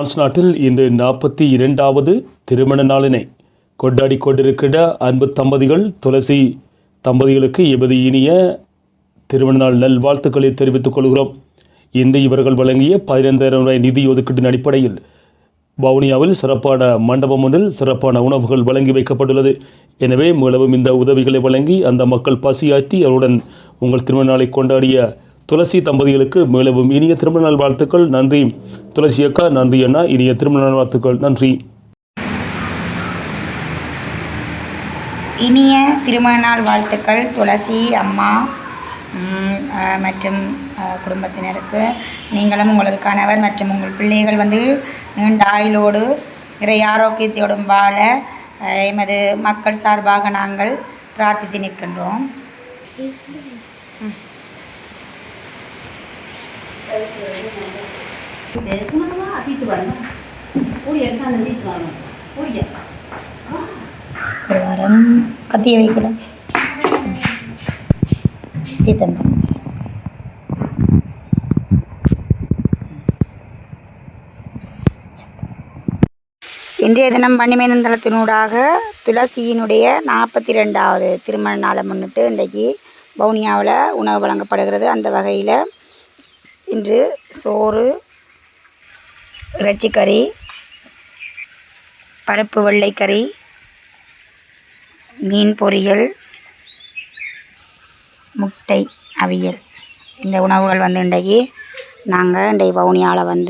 France நாட்டில் இன்று நாற்பத்தி இரண்டாவது திருமண நாளினை கொண்டாடி கொண்டிருக்கிற அன்பு தம்பதிகள் துளசி தம்பதிகளுக்கு எமது இனிய திருமண நாள் நல்வாழ்த்துக்களை தெரிவித்துக் கொள்கிறோம். இன்று இவர்கள் வழங்கிய பதினைந்தாயிரம் ரூபாய் நிதி ஒதுக்கீட்டின் அடிப்படையில் வவுனியாவில் சிறப்பான மண்டபம் ஒன்றில் சிறப்பான உணவுகள் வழங்கி வைக்கப்பட்டுள்ளது. எனவே மேலும் இந்த உதவிகளை வழங்கி அந்த மக்கள் பசியாற்றி அவருடன் உங்கள் திருமண நாளை கொண்டாடிய துளசி தம்பதிகளுக்கு மீளவும் இனிய திருமண நாள் வாழ்த்துக்கள். நன்றி. துளசி அக்கா நன்றி அண்ணா. இனிய திருமண நாள் வாழ்த்துக்கள். நன்றி. இனிய திருமண நாள் வாழ்த்துக்கள். துளசி அம்மா மற்றும் குடும்பத்தினருக்கு. நீங்களும் உங்களது கணவர் மற்றும் உங்கள் பிள்ளைகள் வந்து நீண்ட ஆயுளோடு இறை ஆரோக்கியத்தோடும் வாழ எமது மக்கள் சார்பாக நாங்கள் பிரார்த்தித்து நிற்கின்றோம். வரம் கத்திய வைக்கூட இன்றைய தினம் பன்னிமேந்தன் தளத்தினூடாக துளசியினுடைய நாற்பத்தி ரெண்டாவது திருமண நாளை முன்னிட்டு இன்றைக்கு வவுனியாவில் உணவு வழங்கப்படுகிறது. அந்த வகையில் இன்று சோறு இறைச்சிக்கறி பருப்பு வெள்ளைக்கறி மீன் பொரியல் முட்டை அவியல். இந்த உணவுகள் வந்து இன்றைக்கு நாங்கள் இன்றைக்கு வவுனியாவில் வந்து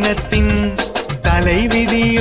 தினத்தின் தலைவிதிய